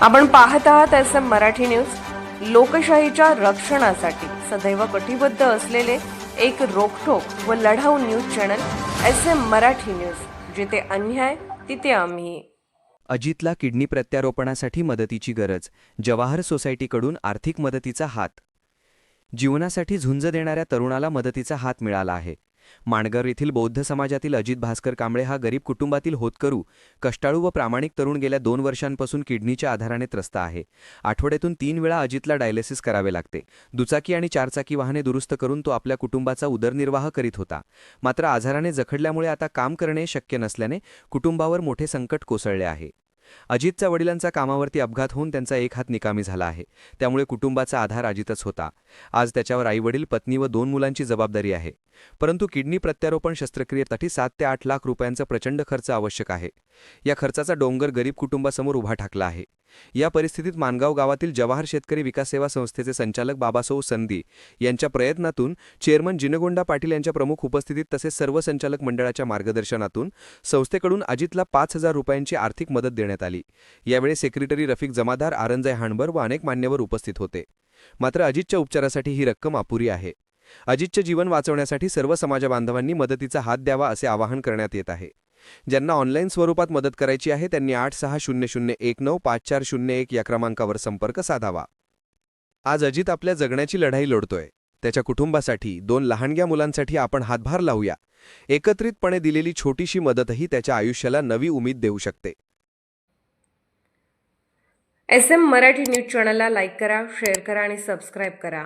आपण पाहत आहात एस एम मराठी न्यूज. लोकशाहीच्या रक्षणासाठी सदैव कटिबद्ध असलेले एक रोखोक व लढाऊ news channel S M Marathi news. जिथे अन्याय तिथे आम्ही. अजितला किडनी प्रत्यारोपणासाठी मदतीची गरज जवाहर सोसायटीकडून आर्थिक मदतीचा हात. जीवनासाठी झुंज देणाऱ्या तरुणाला मदतीचा हात मिळाला आहे. माणगर येथील बौद्ध समाजातील अजित भास्कर कांबळे हा गरीब कुटुंबातील होतकरू कष्टाळू व प्रामाणिक तरुण गेल्या दोन वर्षांपासून किडनीच्या आधाराने त्रस्त आहे. आठवड्यातून तीन वेळा अजितला डायलिसिस करावे लागते. दुचाकी आणि चारचाकी वाहने दुरुस्त करून तो आपल्या कुटुंबाचा उदरनिर्वाह करीत होता. मात्र आजाराने जखडल्यामुळे आता काम करणे शक्य नसल्याने कुटुंबावर मोठे संकट कोसळले आहे. अजितच्या वडिलांचा कामावरती अपघात होऊन त्यांचा एक हात निकामी झाला आहे. त्यामुळे कुटुंबाचा आधार अजितच होता. आज त्याच्यावर आईवडील पत्नी व दोन मुलांची जबाबदारी आहे. परंतु किडनी प्रत्यारोपण शस्त्रक्रियेसाठी सात ते आठ लाख रुपयांचा प्रचंड खर्च आवश्यक आहे. या खर्चाचा डोंगर गरीब कुटुंबासमोर उभा ठाकला आहे. या परिस्थितीत मानगाव गावातील जवाहर शेतकरी विकास सेवा संस्थेचे संचालक बाबासाऊ संधी यांच्या प्रयत्नातून चेअरमन जिनगोंडा पाटील यांच्या प्रमुख उपस्थितीत तसेच सर्व संचालक मंडळाच्या मार्गदर्शनातून संस्थेकडून अजितला पाच हजार रुपयांची आर्थिक मदत देण्यात आली. यावेळी सेक्रेटरी रफिक जमादार आरंजय हाणबर व अनेक मान्यवर उपस्थित होते. मात्र अजितच्या उपचारासाठी ही रक्कम अपुरी आहे. अजितचे जीवन वाचवण्यासाठी सर्व समाजबांधवांनी मदतीचा हात द्यावा असे आवाहन करण्यात येत आहे. ज्यांना ऑनलाईन स्वरूपात मदत करायची आहे त्यांनी आठ सहा शून्य शून्य एक नऊ पाच चार शून्य एक या क्रमांकावर संपर्क साधावा. आज अजित आपल्या जगण्याची लढाई लढतोय. त्याच्या कुटुंबासाठी दोन लहानग्या मुलांसाठी आपण हातभार लावूया. एकत्रितपणे दिलेली छोटीशी मदतही त्याच्या आयुष्याला नवी उमेद देऊ शकते. एस एम मराठी न्यूज चॅनलला लाईक करा शेअर करा आणि सबस्क्राईब करा.